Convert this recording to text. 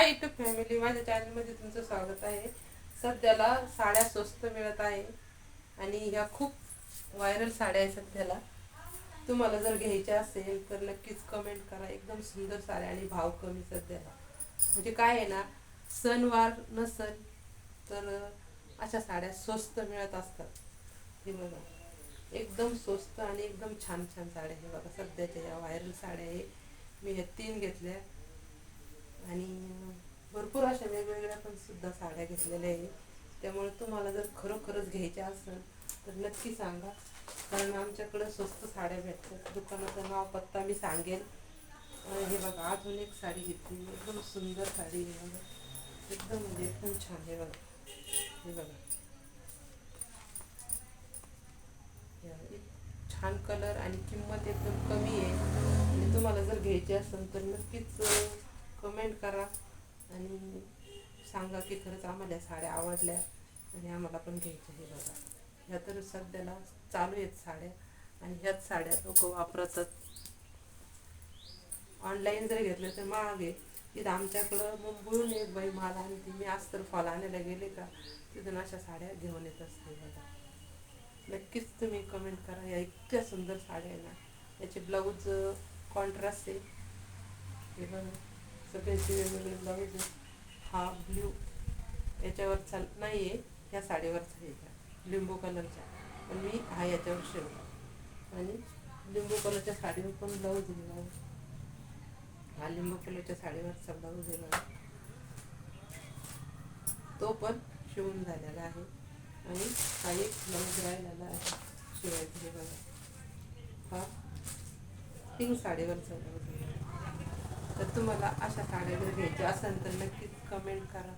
हाय YouTube family माझ्या चॅनलमध्ये तुमचं स्वागत आहे. सध्याला साड्या स्वस्त मिळत आहे आणि ह्या खूप व्हायरल साड्या आहे सध्याला. तुम्हाला जर घ्यायच्या असेल तर नक्कीच कमेंट करा. एकदम सुंदर साड्या आणि भाव कमी सध्याला. म्हणजे काय आहे ना सणवार नसल तर अशा साड्या स्वस्त मिळत असतात. हे बघा. एकदम स्वस्त आणि एकदम छान छान साड्या हे बघा सध्याच्या या व्हायरल साड्या आहे मी ह्या तीन घेतल्या. आणि पण सुद्धा साड्या घेतलेल्या आहे त्यामुळे तुम्हाला जर खरोखरच घ्यायच्या असेल तर नक्की सांगा. कारण आमच्याकडं स्वस्त साड्या भेटतात. दुकानाचं नाव पत्ता मी सांगेन. हे बघा अजून एक साडी घेतली एकदम सुंदर साडी आहे. बघा एकदम म्हणजे एकदम छान आहे बघा. हे बघा. छान कलर आणि किंमत एकदम कमी आहे. आणि तुम्हाला जर घ्यायची असेल तर नक्कीच कमेंट करा. आणि सांगा की खरंच आम्हाला साड्या आवडल्या आणि आम्हाला पण घ्यायच्या हे बघा. ह्या तर सध्याला चालू आहेत साड्या आणि ह्याच साड्या लोक वापरतात. ऑनलाईन जर घेतलं तर महाग आहे तिथं आमच्याकडं मुंबईहून एक बाई माल आणते. मी आज तर फॉल आणायला गेले का तिथून अशा साड्या घेऊन येत असते बघा. नक्कीच तुम्ही कमेंट करा. या इतक्या सुंदर साड्या आहे ना. याचे ब्लाऊज कॉन्ट्रास्ट आहे. हे बघा. सगळ्याचे वेगवेगळे ब्लाऊज आहे हा ब्ल्यू याच्यावर चाल नाही आहे ह्या साडीवरचा आहे ह्या लिंबू कलरच्या. पण मी हा याच्यावर शिवला. आणि लिंबू कलरच्या साडीवर पण ब्लाऊज दिलेला हा लिंबू कलरच्या साडीवरचा ब्लाऊज दिला तो पण शिवून झालेला आहे. आणि हा एक ब्लाऊज राहिलेला आहे शिवायचं बघा. हा पिंक साडीवरचा ब्लाऊज दिला तुम्हाला अशा साड्या जर घ्यायच्या असेल तर नक्कीच कमेंट करा.